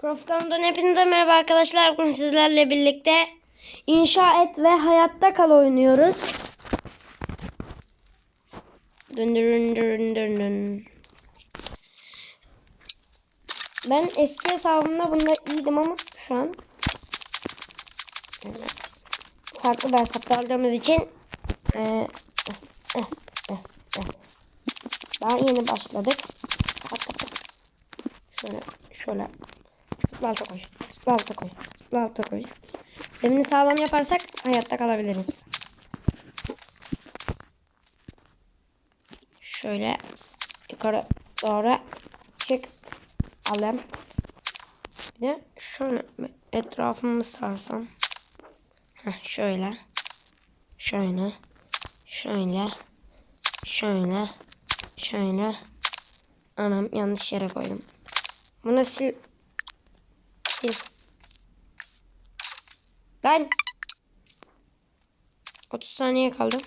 Proftam'dan hepinize merhaba arkadaşlar. Bugün sizlerle birlikte inşa et ve hayatta kal oynuyoruz. Dün dün dün dün. Ben eski hesabımda bunda iyiydim ama şu an farklı bir hesapta aldığımız için e, eh, eh, eh. daha yeni başladık. Şöyle şöyle Zıpla koy. Zıpla koy. Zıpla koy. Zemini sağlam yaparsak hayatta kalabiliriz. Şöyle yukarı doğru çık. Alayım. Bir de şöyle etrafımı sarsam. Heh, şöyle. Şöyle. Şöyle. Şöyle. Şöyle. Anam yanlış yere koydum. Bunu sil Sil. Lan. 30 saniye kaldı.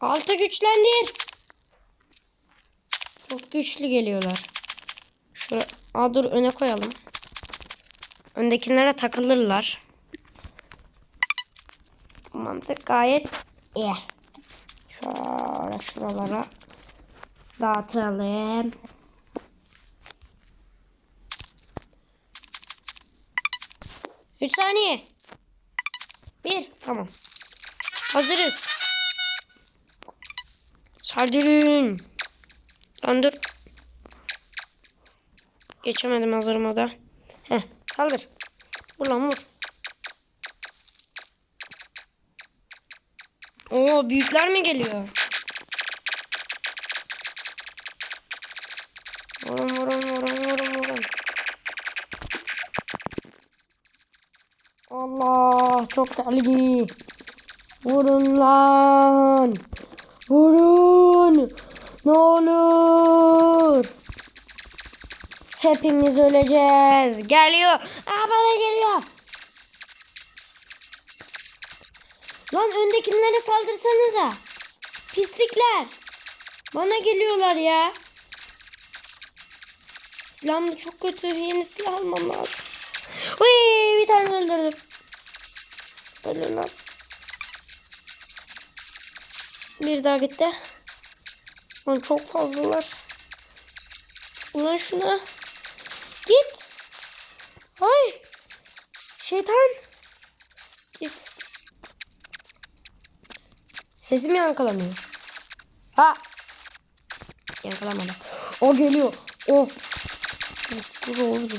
Altı güçlendir. Çok güçlü geliyorlar. Şöyle Aa, dur öne koyalım. Öndekilere takılırlar. Mantık gayet iyi. Şöyle şuralara dağıtalım. Üç saniye. Bir. Tamam. Hazırız. Saldırın. Lan dur. Geçemedim hazırıma da. Heh. Saldır. Vur lan vur. Oo büyükler mi geliyor? Vurun vurun vurun. Allah çok deli. Vurun lan. Vurun. Ne olur. Hepimiz öleceğiz. Geliyor. Aa bana geliyor. Lan öndekilere saldırsanıza. Pislikler. Bana geliyorlar ya. Silahım da çok kötü. Yeni silah almam lazım. Uy, bir tane öldürdüm. Ölün lan. Bir daha gitti. Lan çok fazlalar. Ulan şuna. Git. Ay. Şeytan. Git. Sesim yankılanıyor. Ha. Yankılamadı. O geliyor. O. Dur oldu.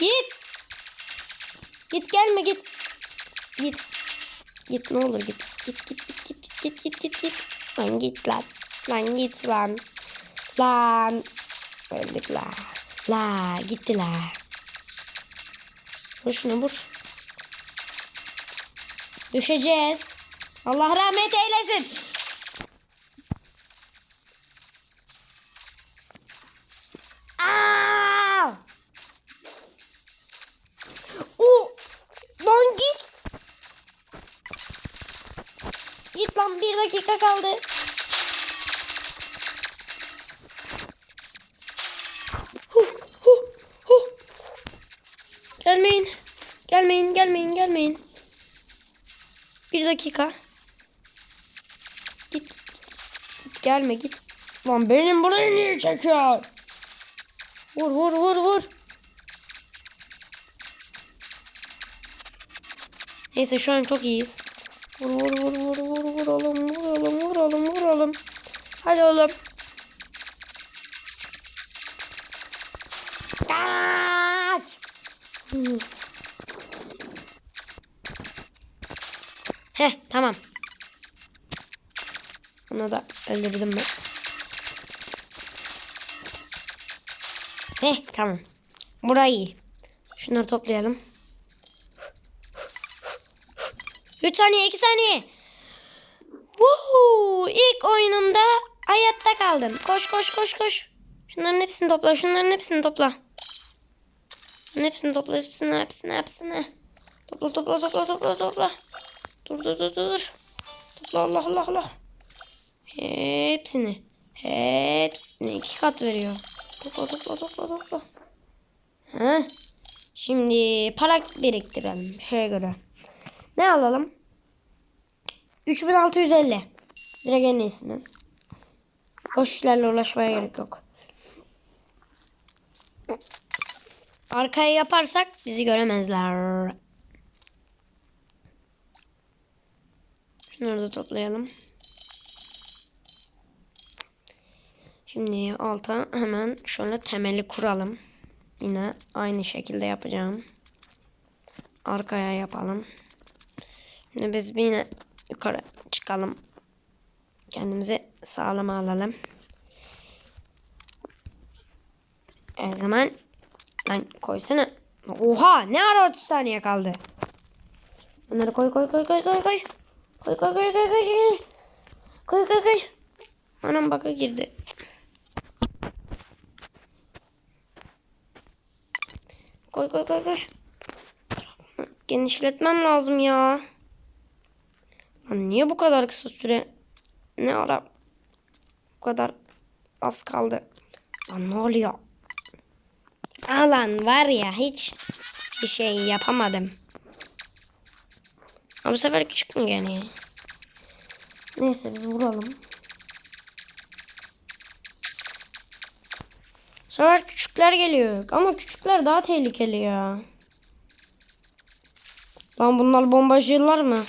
Git. Git gelme git. Git. Git ne olur git. Git git git git git git git git. Lan git lan. Lan git lan. Lan. Öldük la. La gitti la. Vur şunu vur. Düşeceğiz. Allah rahmet eylesin. Aa! O lan git. Git lan bir dakika kaldı. Huh, huh, huh. Gelmeyin. Gelmeyin, gelmeyin, gelmeyin. Bir dakika. Git, git, git, git. Gelme git. Lan benim burayı niye çekiyor? Vur, vur, vur, vur. Neyse şu an çok iyiyiz. Vur vur vur vur vur vur oğlum vur oğlum vur oğlum vur oğlum. Hadi oğlum. Kaç. Heh tamam. Onu da öldürdüm ben. Heh tamam. Burayı. Şunları toplayalım. 3 saniye 2 saniye. Woohoo! İlk oyunumda hayatta kaldım. Koş koş koş koş. Şunların hepsini topla. Şunların hepsini topla. Hepsini topla. Hepsini hepsini hepsini. Topla topla topla topla topla. Dur dur dur dur. Topla Allah Allah Allah. Hepsini. Hepsini iki kat veriyor. Topla topla topla topla. Heh. Şimdi para biriktirelim şeye göre. Ne alalım? 3650. Direkt en iyisinden. Boş işlerle uğraşmaya gerek yok. Arkaya yaparsak bizi göremezler. Şunları da toplayalım. Şimdi alta hemen şöyle temeli kuralım. Yine aynı şekilde yapacağım. Arkaya yapalım. Şimdi biz yine yukarı çıkalım. Kendimizi sağlam alalım. O zaman lan koysana. Oha ne ara 30 saniye kaldı. Bunları koy koy koy koy koy koy. Koy koy koy koy koy koy. Koy koy. Anam baka girdi. Koy koy koy koy. Genişletmem lazım ya. Lan niye bu kadar kısa süre? Ne ara? Bu kadar az kaldı. Lan ne oluyor? Alan var ya hiç bir şey yapamadım. Ama bu sefer küçük mü gene? Neyse biz vuralım. Bu sefer küçükler geliyor. Ama küçükler daha tehlikeli ya. Lan bunlar bombacılar mı?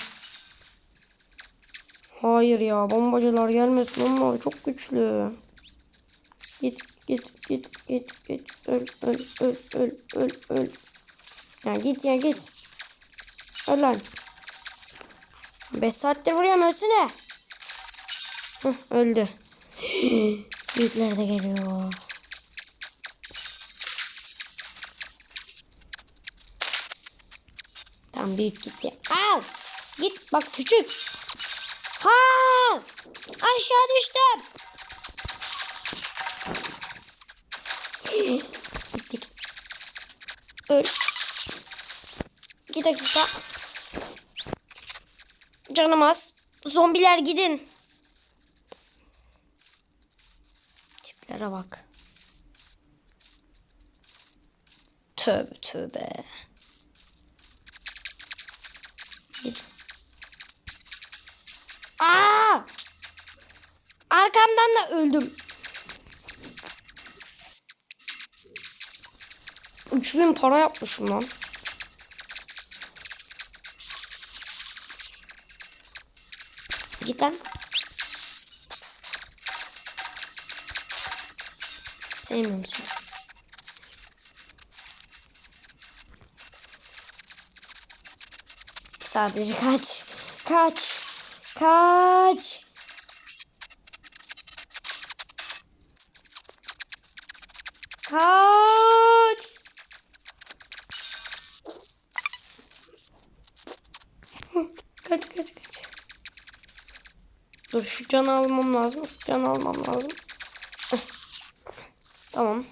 Hayır ya bombacılar gelmesin onlar çok güçlü. Git git git git git öl öl öl öl öl öl. Ya git ya git. Öl lan. 5 saattir vuruyorum ölsene. Hıh, öldü. Büyükler de geliyor. Tamam büyük gitti. Al. Git bak küçük. Ha! Aşağı düştüm. Gittik. Öl. İki dakika. Canım az. Zombiler gidin. Tiplere bak. Tövbe tövbe. Git. Aa! Arkamdan da öldüm. 3000 para yapmışım lan. Git lan. Sevmiyorum seni. Sadece kaç. Kaç. Kaç. Kaç. Hı, Kaç kaç kaç. Dur şu canı almam lazım. Şu canı almam lazım. Tamam.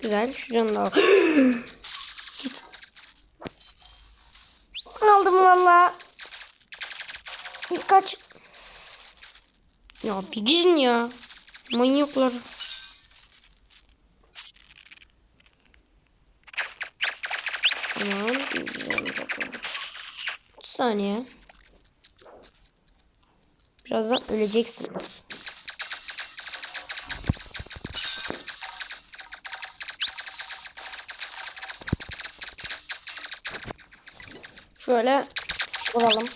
Güzel. Şu canı da al. Git. Aldım valla. Kaç. Ya bir gidin ya. Manyaklar. Tamam. güzel bakalım. 30 saniye. Birazdan öleceksiniz. Şöyle vuralım.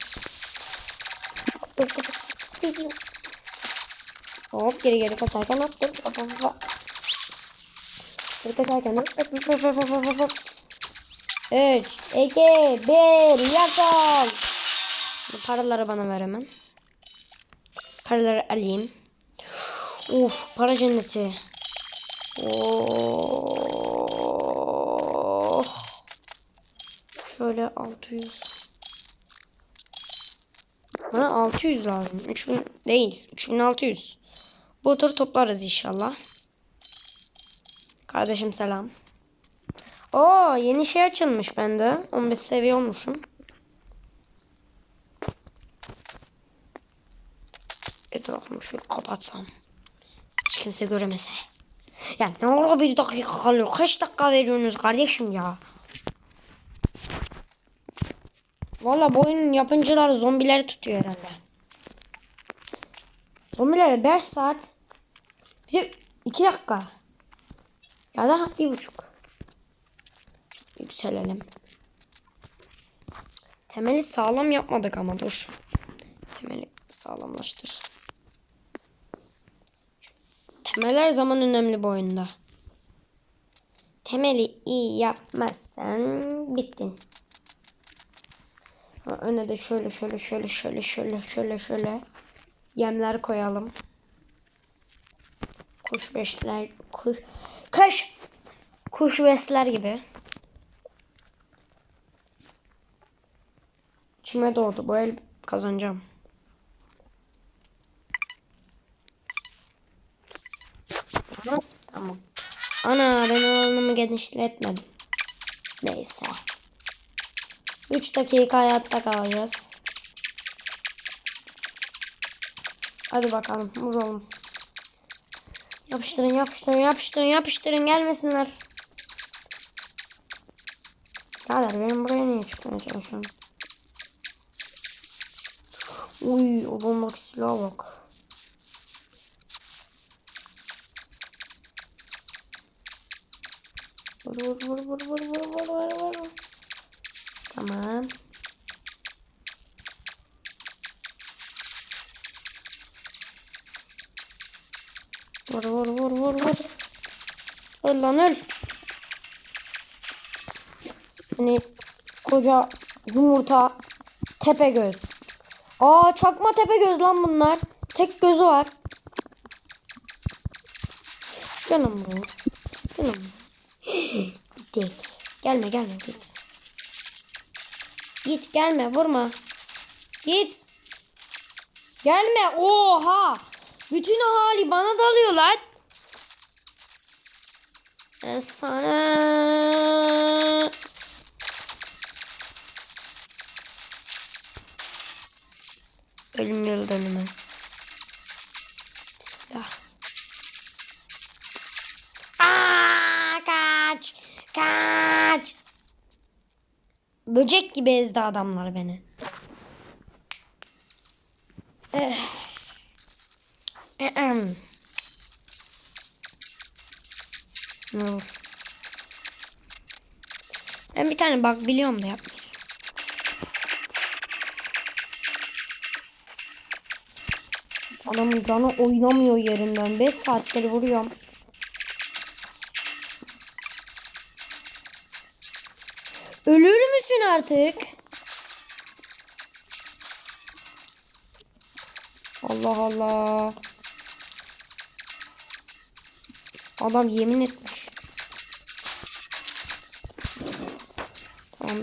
Hop geri geri kaçarken dur hop hop hop. Geri kaçarken hop hop hop hop hop hop hop. 3, 2, 1, yakal. Bu paraları bana ver hemen. Paraları alayım. Uf para cenneti. Oh. Şöyle 600. Bana 600 lazım. 3000 değil. 3600. Bu tur toplarız inşallah. Kardeşim selam. Oo yeni şey açılmış bende. 15 seviye olmuşum. Etrafımı şöyle kapatsam. Hiç kimse göremese. Ya ne olur bir dakika kalıyor. Kaç dakika veriyorsunuz kardeşim ya? Valla bu oyunun yapımcıları zombileri tutuyor herhalde. Zombilere 5 saat. Bize 2 dakika. Ya da bir buçuk. Yükselelim. Temeli sağlam yapmadık ama dur. Temeli sağlamlaştır. Temel her zaman önemli bu oyunda. Temeli iyi yapmazsan bittin. Öne de şöyle şöyle şöyle şöyle şöyle şöyle şöyle yemler koyalım. Kuş beşler kuş kuş kuş besler gibi. İçime doğdu. Bu el kazanacağım. Tamam. Tamam. Ana ben alanımı genişletmedim. Neyse. 3 dakika hayatta kalacağız. Hadi bakalım vuralım. Yapıştırın yapıştırın yapıştırın yapıştırın gelmesinler. Birader benim buraya niye çıkmaya çalışıyorsun? Uy o silaha bak. vur vur vur vur vur vur vur vur. vur. Tamam. Vur vur vur vur vur. Öl lan öl. Hani koca yumurta tepe göz. Aa çakma tepe göz lan bunlar. Tek gözü var. Canım bu. Canım. Gittik. Gelme gelme git. Git gelme vurma. Git. Gelme. Oha. Bütün ahali bana dalıyor lan. Ben sana ölüm yıl. Bismillah. Aa, kaç. Kaç. Böcek gibi ezdi adamlar beni. Eh. Ne olur. Ben bir tane bak biliyorum da yapmayacağım. Adamın canı oynamıyor yerinden. 5 saattir vuruyorum. Artık? Allah Allah. Adam yemin etmiş. Tamam.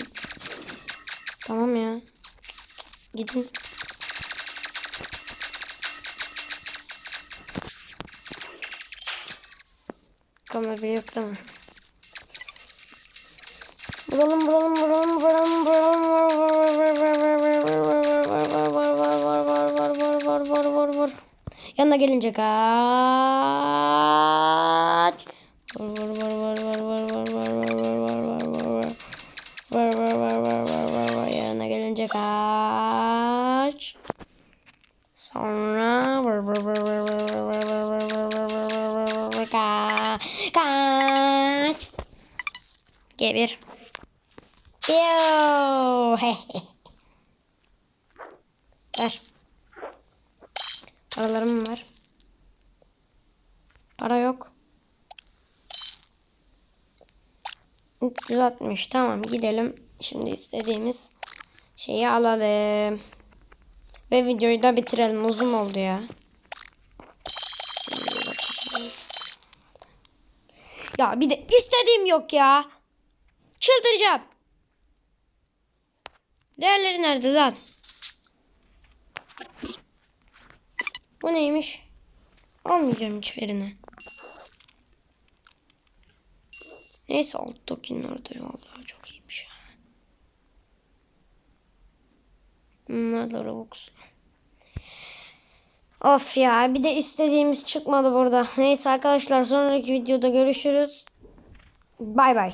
Tamam ya. Gidin. Kamera bile yok değil? Vuralım vuralım vuralım vuralım vuralım Yanına gelince kaç. Vur vur vur vur vur Ver. Paralarım var. Para yok. 360 tamam gidelim. Şimdi istediğimiz şeyi alalım. Ve videoyu da bitirelim. Uzun oldu ya. Ya bir de istediğim yok ya. Çıldıracağım. Değerleri nerede lan? Bu neymiş? Almayacağım hiçbirini. Neyse alttakinin orada vallahi çok iyiymiş. Bunlar da Robux'lu. Of ya bir de istediğimiz çıkmadı burada. Neyse arkadaşlar sonraki videoda görüşürüz. Bay bay.